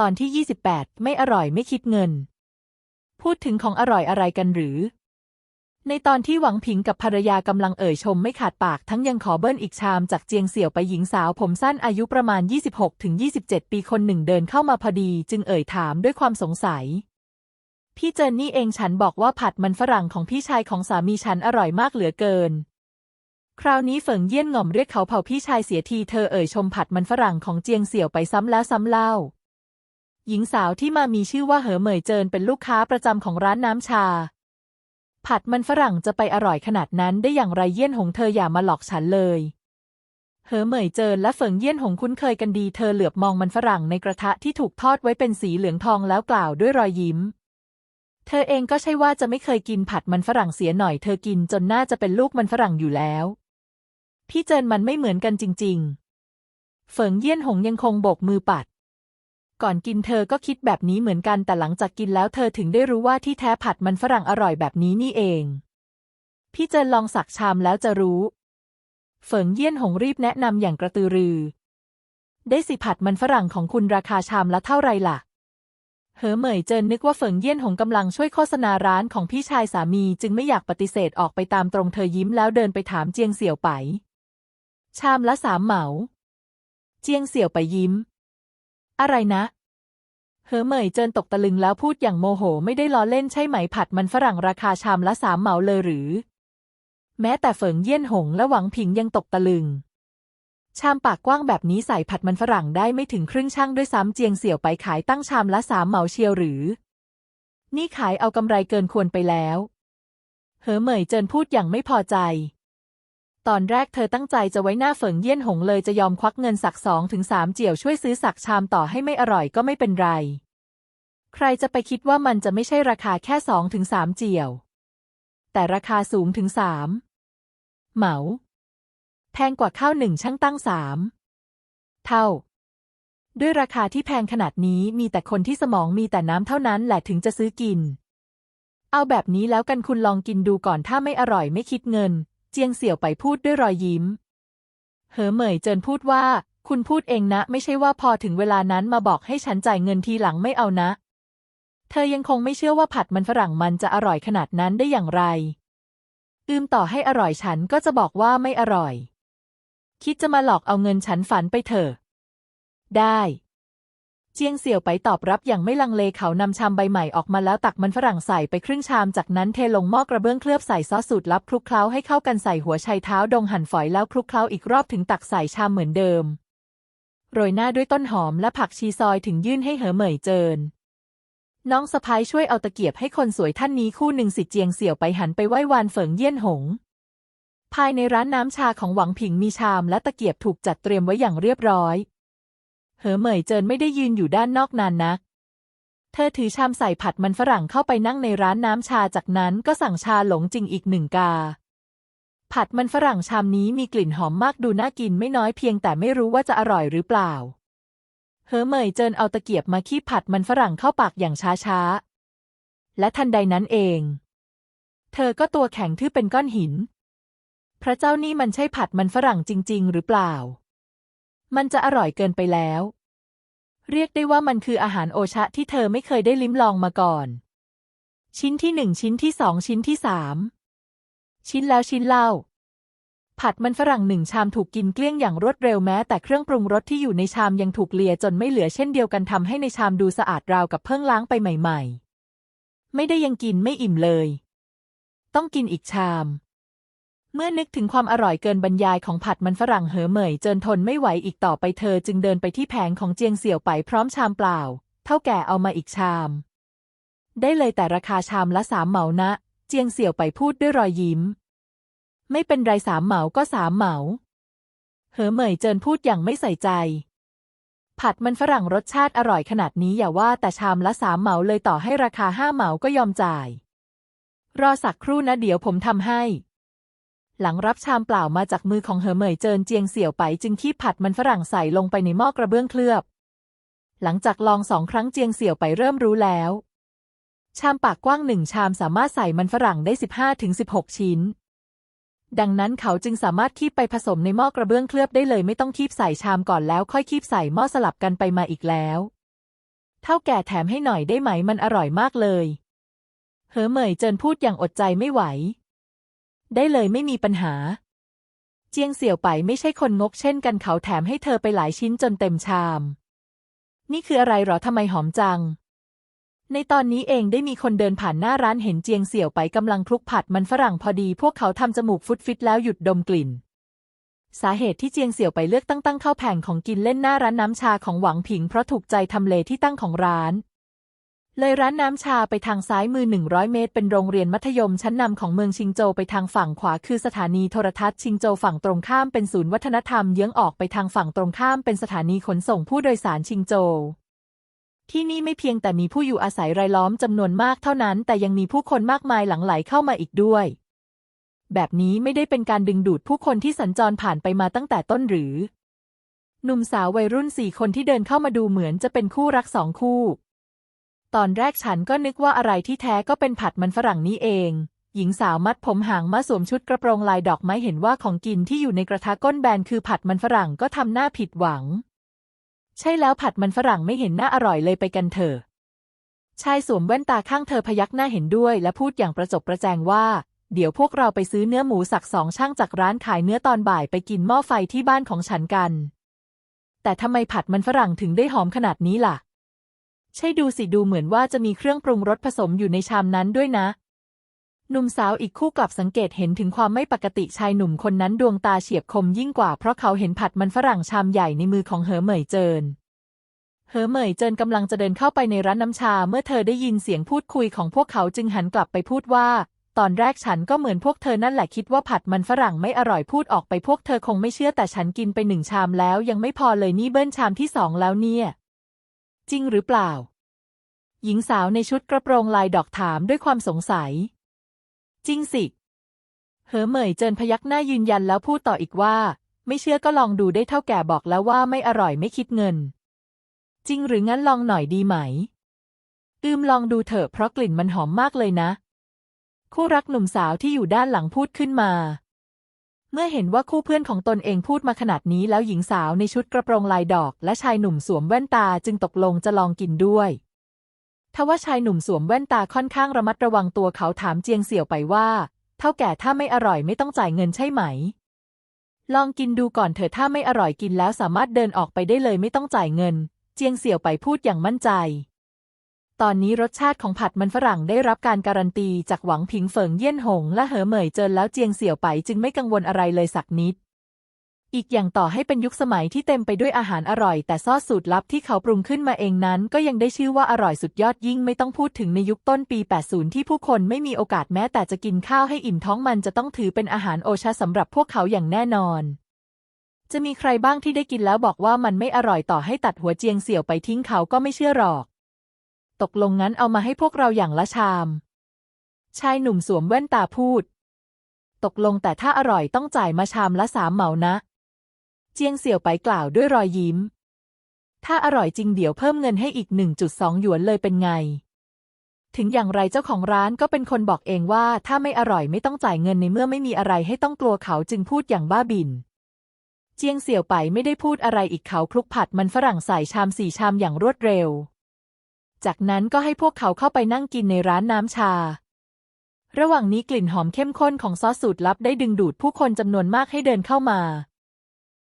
ตอนที่ 28 ไม่อร่อยไม่คิดเงิน พูดถึงของอร่อยอะไรกันหรือ ในตอนที่หวังผิงกับภรรยากำลังเอ่ยชมไม่ขาดปากทั้งยังขอเบิ้ลอีกชามจากเจียงเสี่ยวไปหญิงสาวผมสั้นอายุประมาณ 26-27 ปีคนหนึ่งเดินเข้ามาพอดีจึงเอ่ยถามด้วยความสงสัย พี่เจนนี่เองฉันบอกว่าผัดมันฝรั่งของพี่ชายของสามีฉันอร่อยมากเหลือเกินคราวนี้เฟิงเยี่ยนง่อมเรียกเขาเผาพี่ชายเสียทีเธอเอ่ยชมผัดมันฝรั่งของเจียงเสี่ยวไปซ้ำแล้วซ้ำเล่า หญิงสาวที่มามีชื่อว่าเหอเหมยเจินเป็นลูกค้าประจำของร้านน้ำชา ผัดมันฝรั่งจะไปอร่อยขนาดนั้นได้อย่างไรเยี่ยนหงเธออย่ามาหลอกฉันเลยเหอเหมยเจินและเฟิงเยี่ยนหงคุ้นเคยกันดีเธอเหลือบมองมันฝรั่งในกระทะที่ถูกทอดไว้เป็นสีเหลืองทองแล้วกล่าวด้วยรอยยิ้ม เธอเองก็ใช่ว่าจะไม่เคยกินผัดมันฝรั่งเสียหน่อยเธอกินจนน่าจะเป็นลูกมันฝรั่งอยู่แล้ว พี่เจินมันไม่เหมือนกันจริง ๆเฟิงเยี่ยนหงยังคงโบกมือปัด ก่อนกินเธอก็คิดแบบนี้เหมือนกันแต่หลังจากกินแล้วเธอถึงได้รู้ว่าที่แท้ผัดมันฝรั่งอร่อยแบบนี้นี่เอง พี่เจินลองสักชามแล้วจะรู้เฟิงเยี่ยนหงรีบแนะนำอย่างกระตือรือ ได้สิผัดมันฝรั่งของคุณราคาชามละเท่าไรล่ะเหอเหมยเจินนึกว่าเฟิงเยี่ยนหงกำลังช่วยโฆษณาร้านของพี่ชายสามีจึงไม่อยากปฏิเสธออกไปตามตรงเธอยิ้มแล้วเดินไปถามเจียงเสี่ยวไป ชามละสามเหมา เจียงเสี่ยวไปยิ้ม อะไรนะเหอเหมยเจินตกตะลึงแล้วพูดอย่างโมโหไม่ได้ล้อเล่นใช่ไหมผัดมันฝรั่งราคาชามละสามเหมาเลยหรือ แม้แต่เฟิงเยี่ยนหงและหวังผิงยังตกตะลึง ชามปากกว้างแบบนี้ใส่ผัดมันฝรั่งได้ไม่ถึงครึ่งช่างด้วยซ้ำเจียงเสี่ยวไปขายตั้งชามละสามเหมาเชียวหรือ นี่ขายเอากำไรเกินควรไปแล้ว เหอเหมยเจินพูดอย่างไม่พอใจ ตอนแรกเธอตั้งใจจะไว้หน้าเฟิงเยี่ยนหงเลยจะยอมควักเงินสักสองถึงสามเจียวช่วยซื้อสักชามต่อให้ไม่อร่อยก็ไม่เป็นไร ใครจะไปคิดว่ามันจะไม่ใช่ราคาแค่สองถึงสามเจียว แต่ราคาสูงถึงสามเหมาแพงกว่าข้าวหนึ่งช่างตั้งสามเท่า ด้วยราคาที่แพงขนาดนี้มีแต่คนที่สมองมีแต่น้ำเท่านั้นแหละถึงจะซื้อกิน เอาแบบนี้แล้วกันคุณลองกินดูก่อนถ้าไม่อร่อยไม่คิดเงิน เจียงเสี่ยวไปพูดด้วยรอยยิ้ม เหอเหมยเจินพูดว่า คุณพูดเองนะ ไม่ใช่ว่าพอถึงเวลานั้นมาบอกให้ฉันจ่ายเงินทีหลังไม่เอานะ เธอยังคงไม่เชื่อว่าผัดมันฝรั่งมันจะอร่อยขนาดนั้นได้อย่างไร อืมต่อให้อร่อยฉันก็จะบอกว่าไม่อร่อย คิดจะมาหลอกเอาเงินฉันฝันไปเถอะ ได้ เจียงเสี่ยวไปตอบรับอย่างไม่ลังเลเขานำชามใบใหม่ออกมาแล้วตักมันฝรั่งใส่ไปครึ่งชามจากนั้นเทลงหม้อกระเบื้องเคลือบใส่ซอสสูตรลับคลุกเคล้าให้เข้ากันใส่หัวไชเท้าดงหั่นฝอยแล้วคลุกเคล้าอีกรอบถึงตักใส่ชามเหมือนเดิม โรยหน้าด้วยต้นหอมและผักชีซอยถึงยื่นให้เหอเหมยเจิน น้องสะพ้ายช่วยเอาตะเกียบให้คนสวยท่านนี้คู่หนึ่งสิเจียงเสี่ยวไปหันไปไหว้วานเฟิงเยี่ยนหง ภายในร้านน้ำชาของหวังผิงมีชามและตะเกียบถูกจัดเตรียมไว้อย่างเรียบร้อย เหอเหมยเจินไม่ได้ยืนอยู่ด้านนอกนานนัก เธอถือชามใส่ผัดมันฝรั่งเข้าไปนั่งในร้านน้ำชาจากนั้นก็สั่งชาหลงจริงอีกหนึ่งกา ผัดมันฝรั่งชามนี้มีกลิ่นหอมมากดูน่ากินไม่น้อยเพียงแต่ไม่รู้ว่าจะอร่อยหรือเปล่า เหอเหมยเจินเอาตะเกียบมาคีบผัดมันฝรั่งเข้าปากอย่างช้าๆและทันใดนั้นเอง เธอก็ตัวแข็งทื่อเป็นก้อนหิน พระเจ้านี่มันใช่ผัดมันฝรั่งจริง ๆ หรือเปล่า มันจะอร่อยเกินไปแล้ว เรียกได้ว่ามันคืออาหารโอชะที่เธอไม่เคยได้ลิ้มลองมาก่อน ชิ้นที่หนึ่งชิ้นที่สองชิ้นที่สามชิ้นแล้วชิ้นเล่า ผัดมันฝรั่งหนึ่งชามถูกกินเกลี้ยงอย่างรวดเร็วแม้แต่เครื่องปรุงรสที่อยู่ในชามยังถูกเลียจนไม่เหลือเช่นเดียวกันทำให้ในชามดูสะอาดราวกับเพิ่งล้างไปใหม่ ๆ ไม่ได้ยังกินไม่อิ่มเลย ต้องกินอีกชาม เมื่อนึกถึงความอร่อยเกินบรรยายของผัดมันฝรั่งเหอเหมยเจินทนไม่ไหวอีกต่อไปเธอจึงเดินไปที่แผงของเจียงเสี่ยวไปพร้อมชามเปล่า เท่าแก่เอามาอีกชาม ได้เลยแต่ราคาชามละสามเหมานะ เจียงเสี่ยวไปพูดด้วยรอยยิ้ม ไม่เป็นไรสามเหมาก็สามเหมา เหอเหมยเจินพูดอย่างไม่ใส่ใจ ผัดมันฝรั่งรสชาติอร่อยขนาดนี้อย่าว่าแต่ชามละสามเหมาเลยต่อให้ราคาห้าเหมาก็ยอมจ่าย รอสักครู่นะเดี๋ยวผมทำให้ หลังรับชามเปล่ามาจากมือของเหอเหมยเจินเจียงเสี่ยวไปจึงคีบผัดมันฝรั่งใส่ลงไปในหม้อกระเบื้องเคลือบ หลังจากลองสองครั้งเจียงเสี่ยวไปเริ่มรู้แล้ว ชามปากกว้างหนึ่งชามสามารถใส่มันฝรั่งได้สิบห้าถึงสิบหกชิ้น ดังนั้นเขาจึงสามารถคีบไปผสมในหม้อกระเบื้องเคลือบได้เลยไม่ต้องคีบใส่ชามก่อนแล้วค่อยคีบใส่หม้อสลับกันไปมาอีกแล้ว เท่าแก่แถมให้หน่อยได้ไหมมันอร่อยมากเลยเหอเหมยเจินพูดอย่างอดใจไม่ไหว ได้เลยไม่มีปัญหา เจียงเสี่ยวไปไม่ใช่คนงกเช่นกันเขาแถมให้เธอไปหลายชิ้นจนเต็มชาม นี่คืออะไรหรอทำไมหอมจัง ในตอนนี้เองได้มีคนเดินผ่านหน้าร้านเห็นเจียงเสี่ยวไปกำลังคลุกผัดมันฝรั่งพอดี พวกเขาทำจมูกฟุดฟิตแล้วหยุดดมกลิ่นสาเหตุที่เจียงเสี่ยวไปเลือกตั้งตั้งเข้าแผงของกินเล่นหน้าร้านน้ำชาของหวังผิงเพราะถูกใจทำเลที่ตั้งของร้าน เลยร้านน้ำชาไปทางซ้ายมือ 100 เมตร เป็นโรงเรียนมัธยมชั้นนำของเมืองชิงโจวไปทางฝั่งขวาคือสถานีโทรทัศน์ชิงโจวฝั่งตรงข้ามเป็นศูนย์วัฒนธรรมเยื้องออกไปทางฝั่งตรงข้ามเป็นสถานีขนส่งผู้โดยสารชิงโจวที่นี่ไม่เพียงแต่มีผู้อยู่อาศัยรายล้อมจำนวนมากเท่านั้น แต่ยังมีผู้คนมากมายหลั่งไหลเข้ามาอีกด้วย แบบนี้ไม่ได้เป็นการดึงดูดผู้คนที่สัญจรผ่านไปมาตั้งแต่ต้นหรือ หนุ่มสาววัยรุ่นสี่คนที่เดินเข้ามาดูเหมือนจะเป็นคู่รักสองคู่ ตอนแรกฉันก็นึกว่าอะไรที่แท้ก็เป็นผัดมันฝรั่งนี้เอง หญิงสาวมัดผมหางมาสวมชุดกระโปรงลายดอกไม้เห็นว่าของกินที่อยู่ในกระทะก้นแบนคือผัดมันฝรั่งก็ทำหน้าผิดหวัง ใช่แล้วผัดมันฝรั่งไม่เห็นหน้าอร่อยเลยไปกันเถอะ ชายสวมแว่นตาข้างเธอพยักหน้าเห็นด้วยและพูดอย่างประจบประแจงว่าเดี๋ยวพวกเราไปซื้อเนื้อหมูสักสองช่างจากร้านขายเนื้อตอนบ่ายไปกินหม้อไฟที่บ้านของฉันกัน แต่ทำไมผัดมันฝรั่งถึงได้หอมขนาดนี้ล่ะ ใช่ดูสิดูเหมือนว่าจะมีเครื่องปรุงรสผสมอยู่ในชามนั้นด้วยนะหนุ่มสาวอีกคู่กลับสังเกตเห็นถึงความไม่ปกติชายหนุ่มคนนั้นดวงตาเฉียบคมยิ่งกว่าเพราะเขาเห็นผัดมันฝรั่งชามใหญ่ในมือของเหอเหมยเจิน เหอเหมยเจินกำลังจะเดินเข้าไปในร้านน้ำชาเมื่อเธอได้ยินเสียงพูดคุยของพวกเขาจึงหันกลับไปพูดว่า ตอนแรกฉันก็เหมือนพวกเธอนั่นแหละคิดว่าผัดมันฝรั่งไม่อร่อยพูดออกไปพวกเธอคงไม่เชื่อแต่ฉันกินไปหนึ่งชามแล้วยังไม่พอเลยนี่เบิ้ลชามที่สองแล้วเนี่ย จริงหรือเปล่า หญิงสาวในชุดกระโปรงลายดอกถามด้วยความสงสัย จริงสิ เหอเหมยเจินพยักหน้ายืนยันแล้วพูดต่ออีกว่า ไม่เชื่อก็ลองดูได้เท่าแก่บอกแล้วว่าไม่อร่อยไม่คิดเงิน จริงหรืองั้นลองหน่อยดีไหม อืมลองดูเถอะเพราะกลิ่นมันหอมมากเลยนะ คู่รักหนุ่มสาวที่อยู่ด้านหลังพูดขึ้นมา เมื่อเห็นว่าคู่เพื่อนของตนเองพูดมาขนาดนี้แล้วหญิงสาวในชุดกระโปรงลายดอก และชายหนุ่มสวมแว่นตาจึงตกลงจะลองกินด้วยทว่าชายหนุ่มสวมแว่นตาค่อนข้างระมัดระวังตัวเขาถามเจียงเสี่ยวไปว่า เท่าแก่ถ้าไม่อร่อยไม่ต้องจ่ายเงินใช่ไหม ลองกินดูก่อนเถอะถ้าไม่อร่อยกินแล้วสามารถเดินออกไปได้เลยไม่ต้องจ่ายเงิน เจียงเสี่ยวไปพูดอย่างมั่นใจ ตอนนี้รสชาติของผัดมันฝรั่งได้รับการการันตีจากหวังผิงเฟิงเยี่ยนหง และเหอเหมยเจินแล้วเจียงเสี่ยวไปจึงไม่กังวลอะไรเลยสักนิด อีกอย่างต่อให้เป็นยุคสมัยที่เต็มไปด้วยอาหารอร่อย แต่ซอสสูตรลับที่เขาปรุงขึ้นมาเองนั้น ก็ยังได้ชื่อว่าอร่อยสุดยอดยิ่งไม่ต้องพูดถึงในยุคต้นปี 80 ที่ผู้คนไม่มีโอกาสแม้แต่จะกินข้าวให้อิ่มท้องมันจะต้องถือเป็นอาหารโอชาสำหรับพวกเขาอย่างแน่นอนจะมีใครบ้างที่ได้กินแล้วบอกว่ามันไม่อร่อยต่อให้ตัดหัวเจียงเสี่ยวไปทิ้งเขาก็ไม่เชื่อหรอก ตกลงงั้นเอามาให้พวกเราอย่างละชาม ชายหนุ่มสวมแว่นตาพูด ตกลงแต่ถ้าอร่อยต้องจ่ายมาชามละสามเหมานะ เจียงเสี่ยวไปกล่าวด้วยรอยยิ้ม ถ้าอร่อยจริงเดี๋ยวเพิ่มเงินให้อีก 1.2 หยวนเลยเป็นไง ถึงอย่างไรเจ้าของร้านก็เป็นคนบอกเองว่าถ้าไม่อร่อยไม่ต้องจ่ายเงินในเมื่อไม่มีอะไรให้ต้องกลัวเขาจึงพูดอย่างบ้าบินเจียงเสี่ยวไปไม่ได้พูดอะไรอีกเขาคลุกผัดมันฝรั่งใส่ชามสี่ชามอย่างรวดเร็ว จากนั้นก็ให้พวกเขาเข้าไปนั่งกินในร้านน้ำชา ระหว่างนี้กลิ่นหอมเข้มข้นของซอสสูตรลับได้ดึงดูดผู้คนจำนวนมากให้เดินเข้ามา